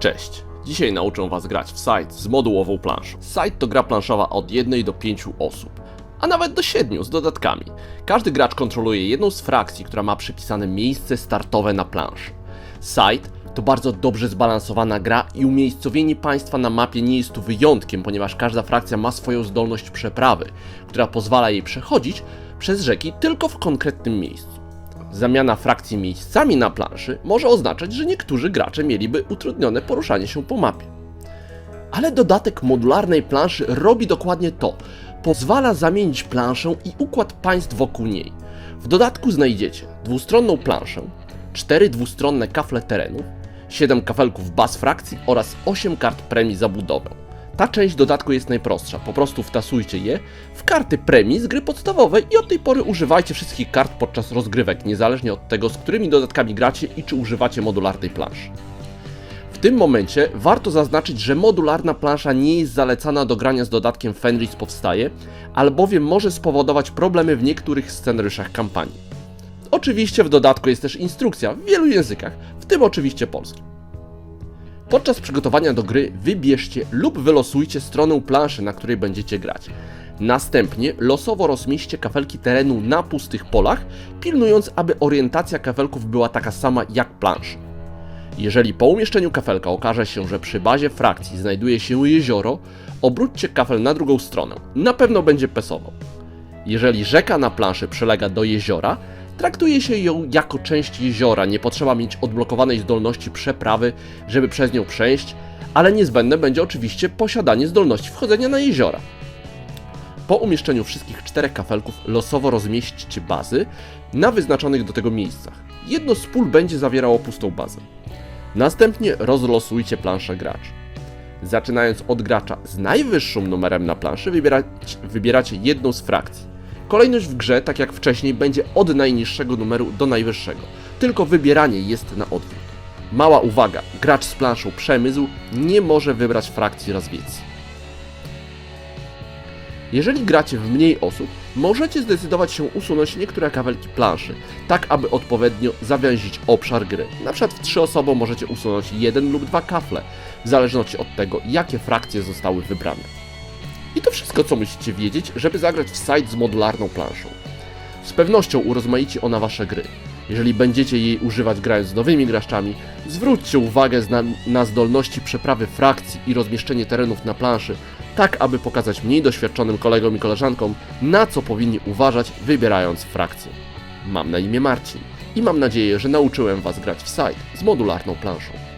Cześć! Dzisiaj nauczę Was grać w Site z modułową planszą. Site to gra planszowa od 1 do 5 osób, a nawet do 7 z dodatkami. Każdy gracz kontroluje jedną z frakcji, która ma przypisane miejsce startowe na planszy. Site to bardzo dobrze zbalansowana gra i umiejscowienie państwa na mapie nie jest tu wyjątkiem, ponieważ każda frakcja ma swoją zdolność przeprawy, która pozwala jej przechodzić przez rzeki tylko w konkretnym miejscu. Zamiana frakcji miejscami na planszy może oznaczać, że niektórzy gracze mieliby utrudnione poruszanie się po mapie. Ale dodatek modularnej planszy robi dokładnie to. Pozwala zamienić planszę i układ państw wokół niej. W dodatku znajdziecie dwustronną planszę, cztery dwustronne kafle terenów, 7 kafelków baz frakcji oraz 8 kart premii za budowę. Ta część dodatku jest najprostsza, po prostu wtasujcie je w karty premii z gry podstawowej i od tej pory używajcie wszystkich kart podczas rozgrywek, niezależnie od tego, z którymi dodatkami gracie i czy używacie modularnej planszy. W tym momencie warto zaznaczyć, że modularna plansza nie jest zalecana do grania z dodatkiem Fenris powstaje, albowiem może spowodować problemy w niektórych scenariuszach kampanii. Oczywiście w dodatku jest też instrukcja w wielu językach, w tym oczywiście polskim. Podczas przygotowania do gry wybierzcie lub wylosujcie stronę planszy, na której będziecie grać. Następnie losowo rozmieśćcie kafelki terenu na pustych polach, pilnując, aby orientacja kafelków była taka sama jak planszy. Jeżeli po umieszczeniu kafelka okaże się, że przy bazie frakcji znajduje się jezioro, obróćcie kafel na drugą stronę. Na pewno będzie pesował. Jeżeli rzeka na planszy przylega do jeziora, traktuje się ją jako część jeziora. Nie potrzeba mieć odblokowanej zdolności przeprawy, żeby przez nią przejść, ale niezbędne będzie oczywiście posiadanie zdolności wchodzenia na jeziora. Po umieszczeniu wszystkich czterech kafelków losowo rozmieśćcie bazy na wyznaczonych do tego miejscach. Jedno z pól będzie zawierało pustą bazę. Następnie rozlosujcie planszę graczy. Zaczynając od gracza z najwyższym numerem na planszy, wybieracie jedną z frakcji. Kolejność w grze, tak jak wcześniej, będzie od najniższego numeru do najwyższego. Tylko wybieranie jest na odwrót. Mała uwaga, gracz z planszą przemysł nie może wybrać frakcji razwiecki. Jeżeli gracie w mniej osób, możecie zdecydować się usunąć niektóre kawałki planszy, tak aby odpowiednio zawęzić obszar gry. Na przykład w trzy osoby możecie usunąć jeden lub dwa kafle, w zależności od tego, jakie frakcje zostały wybrane. I to wszystko, co musicie wiedzieć, żeby zagrać w site z modularną planszą. Z pewnością urozmaici ona wasze gry. Jeżeli będziecie jej używać grając z nowymi graczami, zwróćcie uwagę na, zdolności przeprawy frakcji i rozmieszczenie terenów na planszy, tak aby pokazać mniej doświadczonym kolegom i koleżankom, na co powinni uważać, wybierając frakcję. Mam na imię Marcin i mam nadzieję, że nauczyłem Was grać w site z modularną planszą.